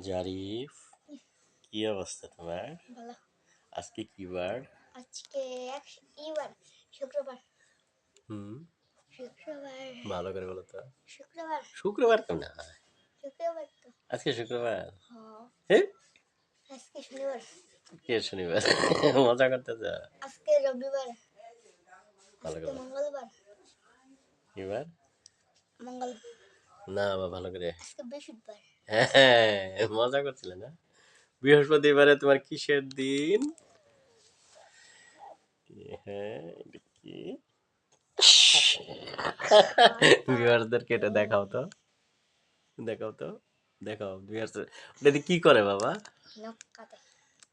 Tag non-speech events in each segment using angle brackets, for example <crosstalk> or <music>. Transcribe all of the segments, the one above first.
জারিফ কি অবস্থা তোমার? আজকে কি বার? আজকে এক- ইবার শুক্রবার। হুম। শুক্রবার। ভালো করে বলো তো। শুক্রবার। শুক্রবার তো না? শুক্রবার তো। আজকে শুক্রবার? হ্যাঁ। আজকে শনিবার। কে শনিবার? <laughs> মজা করতেছ? আজকে রবিবার। ভালো আজকে করে মঙ্গলবার। এবার? মঙ্গল না ভালো করে। আজকে বৃহস্পতিবার। হ্যাঁ মজা করছিলে না বৃহস্পতিবারে তোমার কিসের দিন? হ্যাঁ এটা কি? <laughs> এটা দেখাও তো। দেখাও তো দেখাও ভিউয়ার্স ওটা কি করে বাবা?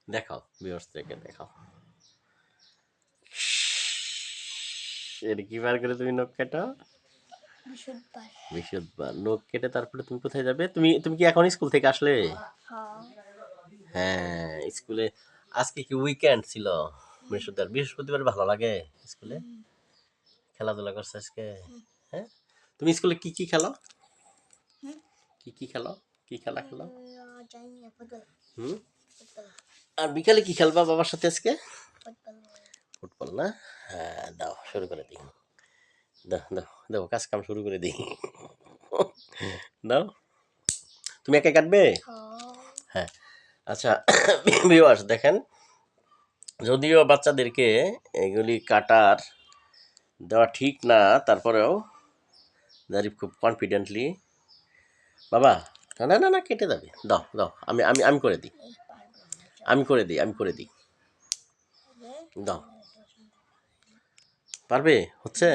দেখাও ভিউয়ার্সদেরকে দেখাও। এটা কি বার করে তুমি নখ কাটো বৃহস্পতিবার নখ কেটে তারপরে তুমি কোথায় যাবে? তুমি তুমি কি এখন স্কুল থেকে আসলে? হ্যাঁ। হ্যাঁ স্কুলে আজকে কি উইকেন্ড ছিল? বৃহস্পতিবার। বৃহস্পতিবার ভালো লাগে স্কুলে? খেলাধুলা করছে আজকে? হ্যাঁ? তুমি স্কুলে কি কি খেলো? কি কি খেলো? কি খেলা খেলো? হুম? আর বিকালে কি খেলবা বাবার সাথে আজকে? ফুটবল। ফুটবল না? হ্যাঁ দাও শুরু করে দিই। দাও দাও দাও কাজ কাম শুরু করে দিই। দাও। তুমি একা কাটবে? হ্যাঁ। হ্যাঁ। আচ্ছা ভিউয়ার্স দেখেন যদিও বাচ্চাদেরকে এগুলি কাটার দেওয়া ঠিক না তারপরেও জারিফ খুব কনফিডেন্টলি বাবা না না না না কেটে যাবে। দাও দাও আমি আমি আমি করে দিই। আমি করে দিই আমি করে দিই। দাও। পারবে? হচ্ছে?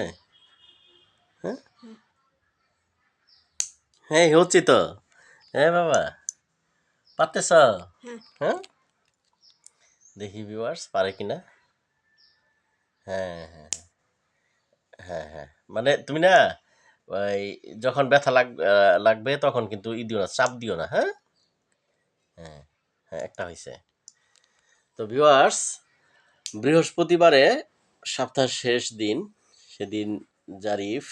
হ্যাঁ হচ্ছে তো। হ্যাঁ বাবা। পারতেছ? হ্যাঁ। দেখি ভিউয়ার্স পারে কিনা? হ্যাঁ হ্যাঁ হ্যাঁ। হ্যাঁ মানে তুমি না ওই যখন ব্যথা লাগ লাগবে তখন কিন্তু ই দিও না চাপ দিও না হ্যাঁ? হ্যাঁ হ্যাঁ একটা হয়েছে তো ভিউয়ার্স বৃহস্পতিবারে সপ্তাহের শেষ দিন সেদিন জারিফ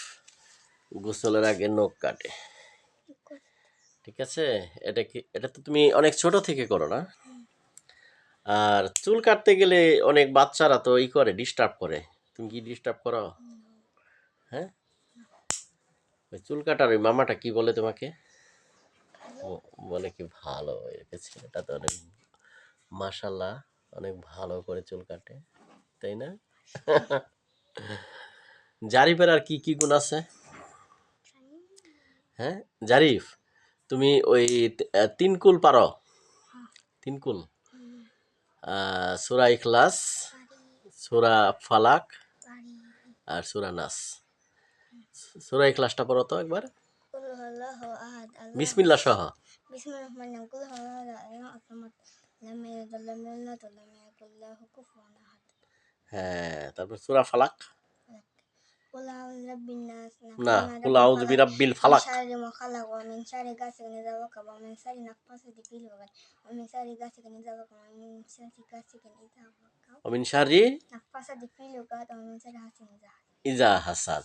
গোসলের আগে নখ কাটে। ঠিক আছে? এটা কি, এটা তো তুমি অনেক ছোট থেকে করো না? আর চুল কাটতে গেলে অনেক বাচ্চারা তো ই করে ডিস্টার্ব করে। তুমি কি ডিস্টার্ব করো? হ্যাঁ? ওই চুল কাটার ওই মামাটা কি বলে তোমাকে? বলে কি ভালো ছেলেটা তো অনেক মাশাল্লাহ, অনেক ভালো করে চুল কাটে, তাই না? জারিফের আর কি কি গুণ আছে? হ্যাঁ? জারিফ? তুমি ওই তি- আহ, তিন কুল পারো তিন কুল আহ, সুরা ইখলাস সুরা ফালাক আর সুরা নাস সুরা ইখলাসটা পড়ো তো একবার বিসমিল্লা সহ হ্যাঁ তারপর সুরা ফালাক কুল আউযু বিরাব্বিন নাস না কুল ফালাক।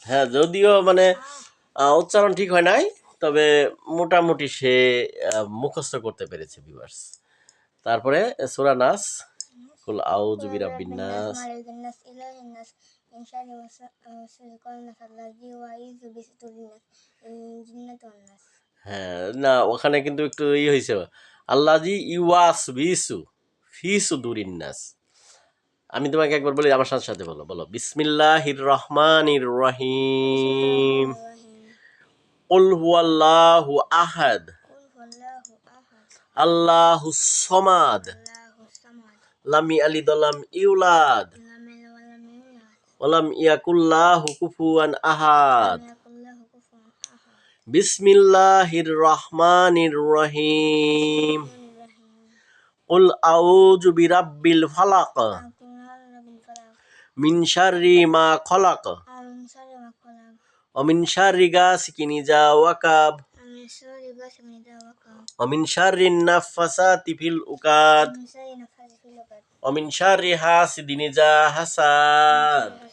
হ্যাঁ যদিও মানে উচ্চারণ ঠিক হয় নাই তবে মোটামুটি সে মুখস্থ করতে পেরেছে ভিউয়ার্স তারপরে সুরা নাস কুল আউযু বিরাব্বিন مالك الناس إله الناس من شر وسوء الناس الذي يعيذ بصدور الناس الجنة والناس হ্যাঁ না ওখানে কিন্তু একটু ই হয়েছে আল্লাজি ইওয়াস বিসু ফিসু দুরিন্নাস আমি তোমাকে একবার বলি আমার সাথে সাথে বলো বলো বিসমিল্লাহির রহমানির রহিম কুল হুয়াল্লাহু আহাদ قل هو الله أحد আল্লাহুস সমাদ الله الصمد লাম ইয়ালিদ ওয়ালাম ইউলাদ لم يلد ولم Walam yakullahu kufuwan ahad. Bismillahirrahmanirrahim. Qul a'udzu birabbil falaq. Min syarri ma khalaq. Wa min syarri ghasikin idza waqab. Wa min syarri nafasati fil uqad. Wa min syarri hasidin idza hasad.